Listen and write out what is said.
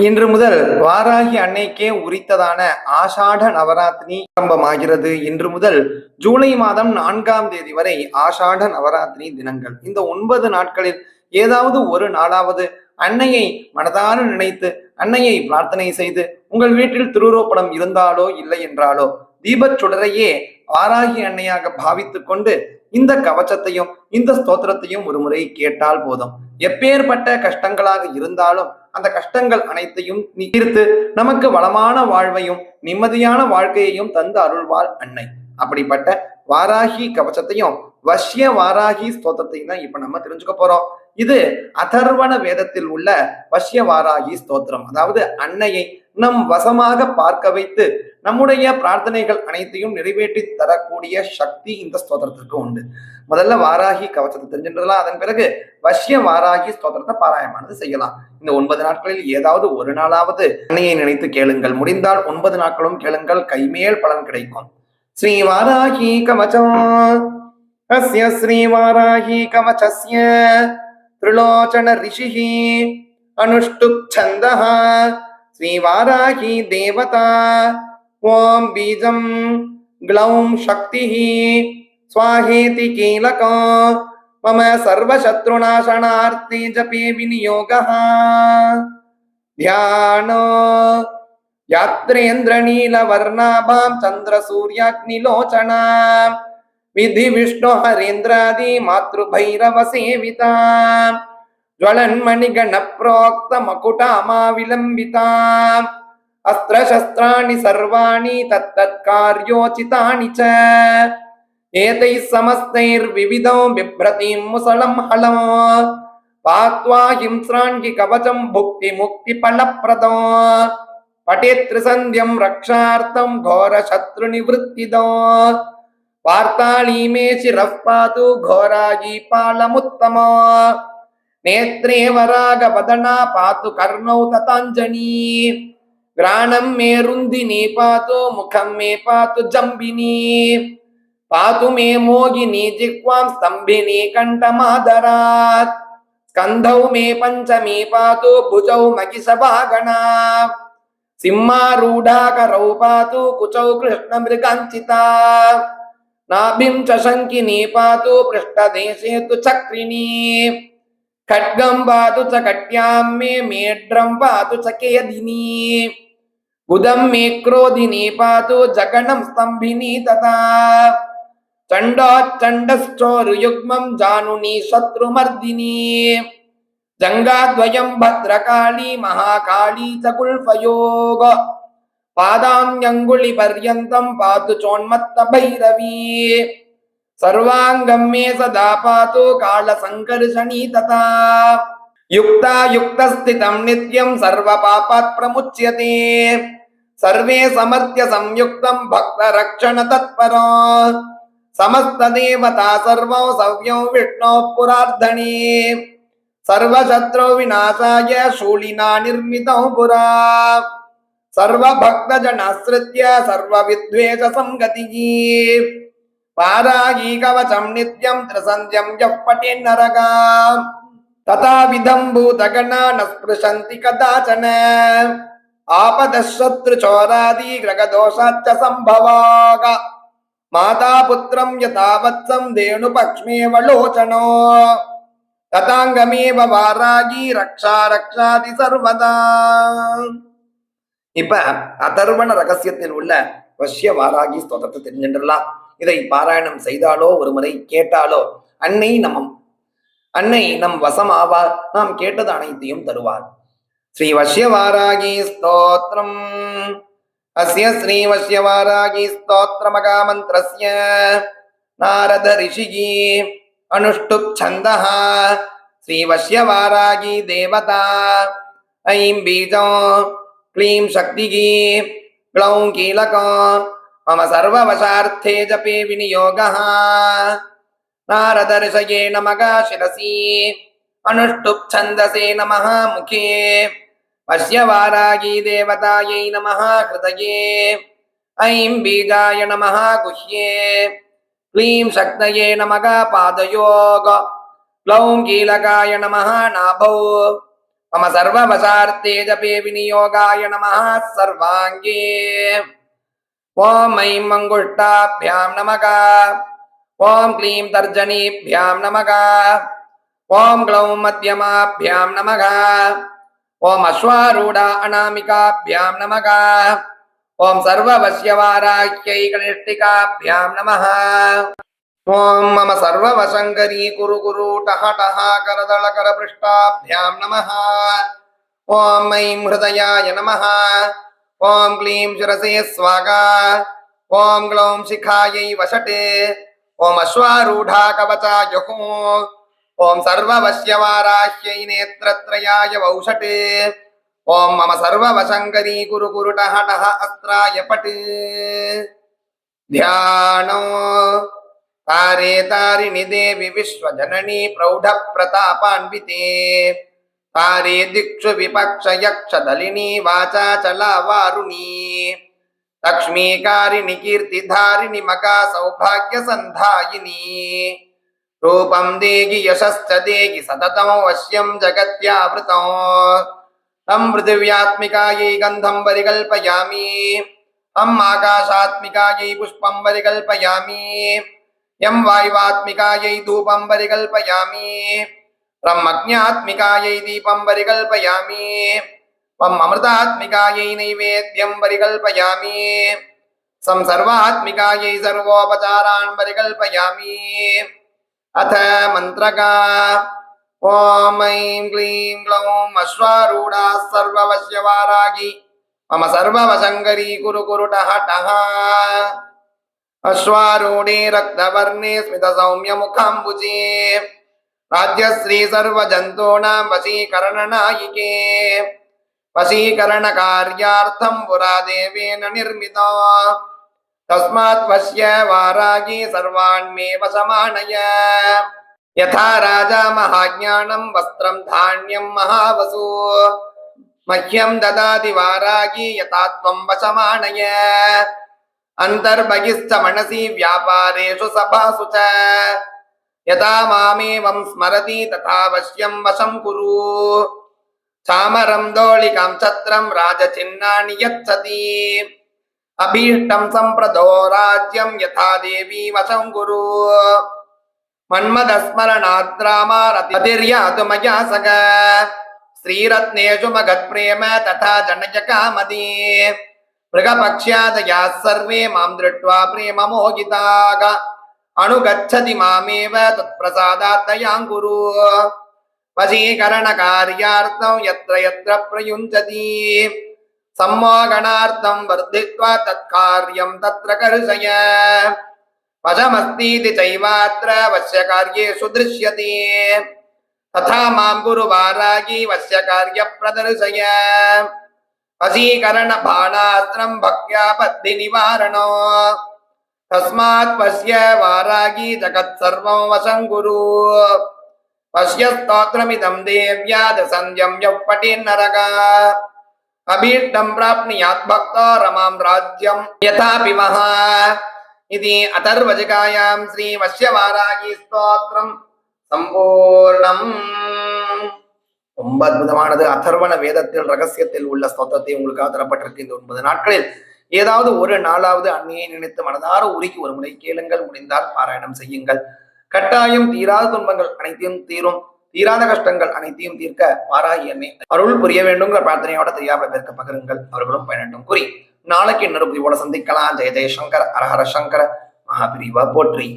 இன்று முதல் வாராகி அன்னைக்கே உரித்ததான ஆஷாட நவராத்திரி ஆரம்பமாகிறது. இன்று முதல் ஜூலை மாதம் நான்காம் தேதி வரை ஆஷாட நவராத்திரி தினங்கள். இந்த ஒன்பது நாட்களில் ஏதாவது ஒரு நாளாவது அன்னையை மனதார நினைத்து அன்னையை பிரார்த்தனை செய்து உங்கள் வீட்டில் திருவுருவப்படம் இருந்தாலோ இல்லை என்றாலோ தீபச் சுடரையே வாராகி அன்னையாக பாவித்துக் கொண்டு இந்த கவச்சத்தையும் இந்த ஸ்தோத்திரத்தையும் ஒரு முறை கேட்டால் போதும். எப்பேற்பட்ட கஷ்டங்களாக இருந்தாலும் அந்த கஷ்டங்கள் அனைத்தையும் தீர்த்து நமக்கு வளமான வாழ்வையும் நிம்மதியான வாழ்க்கையையும் தந்து அருள்வாள் அன்னை. அப்படிப்பட்ட வாராகி கவச்சத்தையும் வஷ்ய வாராகி ஸ்தோத்திரத்தையும் தான் இப்ப நம்ம தெரிஞ்சுக்க போறோம். இது அதர்வண வேதத்தில் உள்ள வஷ்ய வாராகி ஸ்தோத்திரம். அதாவது அன்னையை நம் வசமாக பார்க்க வைத்து நம்முடைய பிரார்த்தனைகள் அனைத்தையும் நிறைவேற்றி தரக்கூடிய சக்தி இந்த ஸ்தோத்திரத்திற்கு உண்டு முதல்ல வாராகி கவச்சத்தை தெரிஞ்சுன்றலாம் அதன் பிறகு வஷ்ய வாராகி ஸ்தோத்திரத்தை பாராயமானது செய்யலாம் இந்த ஒன்பது நாட்களில் ஏதாவது ஒரு நாளாவது அன்னையை நினைத்து கேளுங்கள் முடிந்தால் ஒன்பது நாட்களும் கேளுங்கள் கைமேல் பலன் கிடைக்கும் ஸ்ரீ வாராகி கவச்சம் அஸ்ய ஸ்ரீ வாராகி கவச்சஸ்ய त्रिलोचन ऋषिः अनुष्टुप् छन्दः श्रीवाराही देवता ఓం బీజం గ్లౌం శక్తి స్వాహేతి కీలక మమ సర్వశత్రునాశనార్థే జపే వినియోగ ధ్యాన యాత్రేంద్రనీలవర్ణాభాం చంద్రసూర్యాగ్నిలోచనా విధి విష్ణు హరేంద్రాది మాతృభైరవ సేవిత జ్వలన్మణిగణ ప్రోక్త మకుటామా విలంబితా అస్త్రశస్త్రాణి సర్వాణి తత్తత్కార్యోచితాని చ. ఏతై సమస్తైర్వివిధం బిభ్రతీం ముసళం హళం. పాత్వా హింస్రాంగి కవచం భుక్తి ముక్తి ఫలప్రదం పటేత్రిసంధ్యం రక్షార్థం ఘోర శత్రు నివృత్తిదో వార్తాళీమే శిరః పాతు ఘోరాజీ పాలముత్తమో. నేత్రే వరాగ వదనా పాతు కర్ణౌ తతాంజనీ ग्राणं मे रुन्दिनी पातु मे पातु पातु मे मोगिनी मे पातु भुजौ पातु कुचौ कृष्णमृगाञ्चिता। नाभिं च शङ्किनी, पातु पृष्ठदेशे तु चक्रिणी खड्गं पातु च कट्यां मे मेढ्रं पातु च केदिनी बुधं मे क्रोधिनी पातु जगनं स्तम्भिनी तथा चण्डोच्चण्डश्चोरुयुग्मं जानुनी शत्रुमर्दिनी जङ्गाद्वयं भद्रकाली महाकाली च गुल्फयोग पादान्यङ्गुलिपर्यन्तं पातु चोन्मत्तभैरवी सर्वाङ्गं मे सदा पातु कालसङ्कर्षणी तथा युक्ता युक्तस्थितं नित्यं सर्वपापात् प्रमुच्यते सर्वे समर्थ्य संयुक्तं भक्तरक्षणतत्परो समस्तदेवता सर्वौ सव्यौ विष्णोः पुरार्धने सर्वशत्रौ विनाशाय शूलिना निर्मितौ पुरा सर्वभक्तजनाश्रित्य सर्वविद्वेषसङ्गतिः पारायी कवचं नित्यं त्रिसन्ध्यं यः पठेन्नरगा तथाविधं भूतगणा न स्पृशन्ति कदाचन आपदः शत्रुचोरादि ग्रगदोषाच्च सम्भवाग माता पुत्रं यथा वत्सं धेनुपक्ष्मेव लोचनो तथाङ्गमेव वारागी रक्षा रक्षादि सर्वदा இப்ப அதர்வண ரகசியத்தில் உள்ள வஷ்ய வாராகி ஸ்தோத்திரத்தை தெரிஞ்சின்றலாம் இதை பாராயணம் செய்தாலோ ஒரு முறை கேட்டாலோ அன்னை நம் அன்னை நம் வசமாவார். நாம் கேட்டது அனைத்தையும் தருவார். ஸ்ரீ வஷ்யவாராகி ஸ்தோத்திரம். அஸ்ய ஸ்ரீ வஷ்யவாராகி ஸ்தோத்திரமகா மந்திரஸ்ய நாரத ரிஷிகி அனுஷ்டுப் சந்தஹ. ஸ்ரீ வஷ்யவாராகி தேவதா. ஐம் பீஜம் க்ளீம் சக்திகி க்ளௌம் கீலகம். मम सर्ववशार्थे जपे विनियोगः नारदर्शये नमः शिरसि अनुष्टुप् छन्दसे नमः मुखे पश्य वारागी देवतायै नमः हृदये ऐं बीजाय नमः गुह्ये क्लीं शक्तये नमः पादयोग ग्लौं कीलकाय नमः नाभौ मम सर्ववशार्थे जपे विनियोगाय नमः सर्वाङ्गे ఓం ఐం మంగుష్టాభ్యాం నమక ఓం క్లీం తర్జనీభ్యాం నమక ఓం గ్లౌం మధ్యమాభ్యాం నమక ఓం అశ్వారూఢ అనామికాభ్యాం నమక ఓం సర్వవశ్యవారాహ్యై కనిష్ఠికాభ్యాం నమ. ఓం మమ సర్వవశంకరీ కురు గురు టహ టహ కరదళ కర పృష్టాభ్యాం నమ. ఓం ఐం హృదయాయ నమ. ఓం క్లీం శురసే స్వాగా. ఓం గ్లౌం శిఖాయై వశటే ఓం అశ్వారూఢా కవచాయుహో ఓం సర్వవశ్యవారాహ్యై నేత్రత్రయాయ వౌషటే. ఓం మమ సర్వవశంకరీ గురు గురుటహ టహ అస్త్రాయ పటే. ధ్యానో. తారే తారిణి దేవి విశ్వజననీ ప్రౌఢ ప్రతాపాన్వితే तारे दिक्षु विपक्ष यक्षदलिनी वाचा चला वारुणी। लक्ष्मीकारिणि कीर्तिधारिणि मका सौभाग्य सौभाग्यसन्धायिनी रूपं देहि यशश्च देहि सततं वश्यं जगत्यावृतं। तं पृथिव्यात्मिकायै गन्धं परिकल्पयामि। अम् आकाशात्मिकायै पुष्पं परिकल्पयामि। यं वायुवात्मिकायै धूपं परिकल्पयामि। ब्रह्मज्ञात्मिकायै दीपं परिकल्पयामि। त्वम् अमृतात्मिकायै नैवेद्यं परिकल्पयामि। सर्वोपचारान् परिकल्पयामि। अथ मन्त्रका, ॐ ऐं क्लीं अश्वारूढा सर्ववश्यवारागी। मम सर्ववशङ्करी कुरु कुरु टः टः अश्वारूढे रक्तवर्णे स्मितसौम्यमुखाम्बुजे। ராஜ்யஸ்ரீ சர்வ ஜந்தூனாம் வசீகரணநாயிகே வசீகரண காரியார்த்தம் புரா தேவேன நிர்மிதா தஸ்மாத் வசிய வாராகி சர்வாண்மேவ சமானய யதா ராஜா மகாஜானம் வஸ்திரம் தானியம் மகாவசு மஹ்யம் ததாதி வாராகி யதாத்வம் வசமானய அந்தர்பகிஸ்த மனசி வியாபாரேஷு சபாசு யதா மாமேவம் ஸ்மரதி ததாவசியம் வசம் குரு சாமரம் தோளிகம் சத்ரம் ராஜசின்னானி யத் சதி அபீஷ்டம் சம்பிரதோ ராஜ்யம் யதா தேவி வசம் குரு மன்மதஸ்மரணாத்ராமாரதிர்யாது மயா சக ஸ்ரீரத்னேஷு மகத் பிரேம ததா ஜனயகாமதி மிருகபக்ஷ்யாதயா சர்வே மாம் திருட்வா பிரேம மோகிதாக सर्वे मां दृष्ट्वा प्रेममोहिताः अनुगच्छति मामेव तत्प्रसादात् दयाङ्कुरु वशीकरणकार्यार्थं यत्र यत्र प्रयुञ्जति सम्मोहनार्थं वर्धित्वा तत्कार्यं तत्र कर्षय वशमस्तीति चैवात्र वश्यकार्येषु दृश्यते तथा मां कुरु वारागी वश्यकार्यप्रदर्शय वशीकरणबाणास्त्रं भक्त्या पद्धिनिवारणो तस्मात् पश्य वारागी जगत्सर्वं वशं कुरु पश्य स्तोत्रमिदं देव्याद सन्ध्यं यः पठेन्नरक अभीष्टं प्राप्नुयात् भक्तो रमां राज्यं यथापि मः इति अथर्वजकायां श्रीवश्यवारागी स्तोत्रं சம்பூர்ணம் ரொம்ப அற்புதமானது அதர்வண வேதத்தில் ரகசியத்தில் உள்ள ஸ்தோத்திரத்தை உங்களுக்காக தரப்பட்டிருக்கு இந்த ஒன்பது நாட்களில் ஏதாவது ஒரு நாளாவது அன்னையை நினைத்து மனதார உருகி ஒரு முறை கேளுங்கள் முடிந்தால் பாராயணம் செய்யுங்கள். கட்டாயம் தீராத துன்பங்கள் அனைத்தையும் தீரும். தீராத கஷ்டங்கள் அனைத்தையும் தீர்க்க வாராகி என்னை அருள் புரிய வேண்டுங்கிற பிரார்த்தனையோட தெரியாத பேருக்கு பகிருங்கள். அவர்களும் பயனட்டும் கூறி நாளைக்கு இன்னொரு பதிவோட சந்திக்கலாம். ஜெய ஜெயசங்கர் அரஹர சங்கர மகாபிரிவா போற்றி.